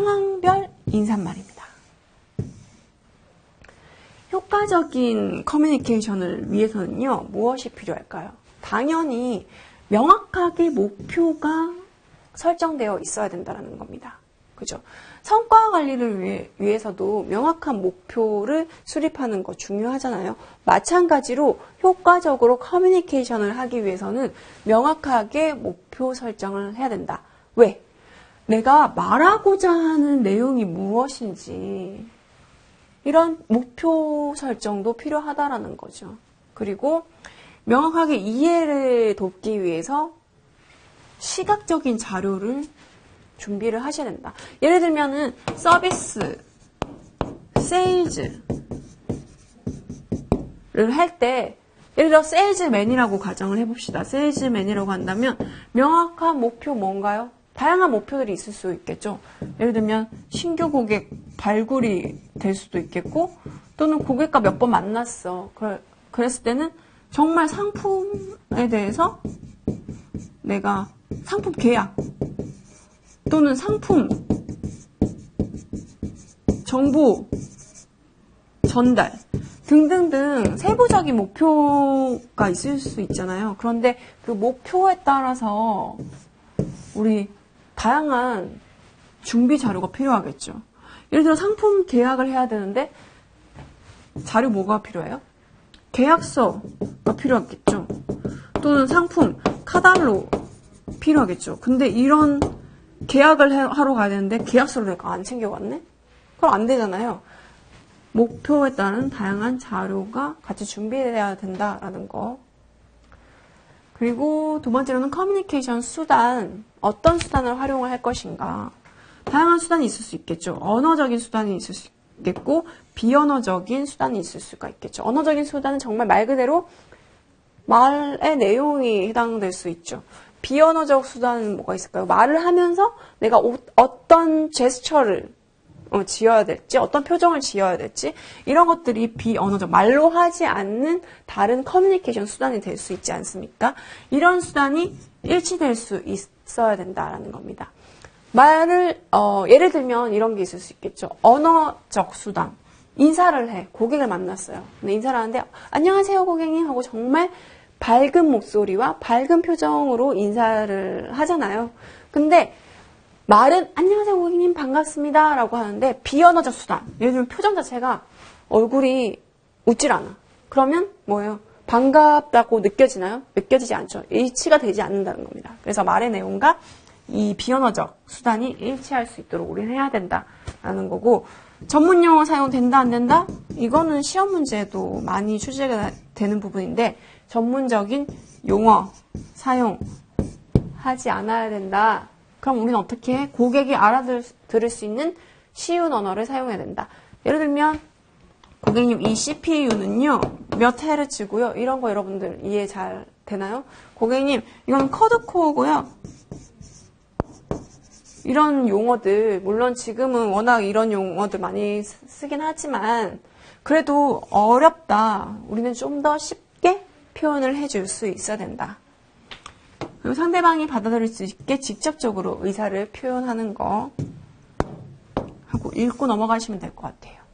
상황별 인사말입니다. 효과적인 커뮤니케이션을 위해서는요, 무엇이 필요할까요? 당연히 명확하게 목표가 설정되어 있어야 된다는 겁니다. 그죠? 성과 관리를 위해, 위해서도 명확한 목표를 수립하는 거 중요하잖아요. 마찬가지로 효과적으로 커뮤니케이션을 하기 위해서는 명확하게 목표 설정을 해야 된다. 왜? 내가 말하고자 하는 내용이 무엇인지 이런 목표 설정도 필요하다라는 거죠. 그리고 명확하게 이해를 돕기 위해서 시각적인 자료를 준비를 하셔야 된다. 예를 들면은 서비스, 세일즈를 할 때 예를 들어 세일즈맨이라고 가정을 해봅시다. 세일즈맨이라고 한다면 명확한 목표 뭔가요? 다양한 목표들이 있을 수 있겠죠. 예를 들면 신규 고객 발굴이 될 수도 있겠고 또는 고객과 몇 번 만났어. 그랬을 때는 정말 상품에 대해서 내가 상품 계약 또는 상품 정보 전달 등등등 세부적인 목표가 있을 수 있잖아요. 그런데 그 목표에 따라서 우리 다양한 준비 자료가 필요하겠죠. 예를 들어 상품 계약을 해야 되는데 자료 뭐가 필요해요? 계약서가 필요하겠죠. 또는 상품 카달로 필요하겠죠. 근데 이런 계약을 하러 가야 되는데 계약서를 내가 안 챙겨갔네? 그럼 안 되잖아요. 목표에 따른 다양한 자료가 같이 준비돼야 된다라는 거. 그리고 두 번째로는 커뮤니케이션 수단. 어떤 수단을 활용을 할 것인가. 다양한 수단이 있을 수 있겠죠. 언어적인 수단이 있을 수 있겠고, 비언어적인 수단이 있을 수가 있겠죠. 언어적인 수단은 정말 말 그대로 말의 내용이 해당될 수 있죠. 비언어적 수단은 뭐가 있을까요? 말을 하면서 내가 오, 어떤 제스처를 어, 지어야 될지, 어떤 표정을 지어야 될지, 이런 것들이 비언어적, 말로 하지 않는 다른 커뮤니케이션 수단이 될 수 있지 않습니까? 이런 수단이 일치될 수 있어야 된다라는 겁니다. 말을, 어, 예를 들면 이런 게 있을 수 있겠죠. 언어적 수단. 인사를 해. 고객을 만났어요. 근데 인사를 하는데, 안녕하세요, 고객님. 하고 정말 밝은 목소리와 밝은 표정으로 인사를 하잖아요. 근데 말은 안녕하세요 고객님 반갑습니다 라고 하는데 비언어적 수단 예를 들면 표정 자체가 얼굴이 웃질 않아 그러면 뭐예요 반갑다고 느껴지나요? 느껴지지 않죠 일치가 되지 않는다는 겁니다 그래서 말의 내용과 이 비언어적 수단이 일치할 수 있도록 우리는 해야 된다라는 거고 전문 용어 사용 된다 안 된다? 이거는 시험 문제도 많이 출제가 되는 부분인데 전문적인 용어 사용 하지 않아야 된다. 그럼 우리는 어떻게 해? 고객이 알아들을 수 있는 쉬운 언어를 사용해야 된다. 예를 들면 고객님 이 CPU는요 몇 헤르츠고요 이런 거 여러분들 이해 잘 되나요? 고객님 이건 커드 코어고요 이런 용어들 물론 지금은 워낙 이런 용어들 많이 쓰긴 하지만 그래도 어렵다 우리는 좀 더 쉽게 표현을 해줄 수 있어야 된다. 그리고 상대방이 받아들일 수 있게 직접적으로 의사를 표현하는 거 하고 읽고 넘어가시면 될 것 같아요.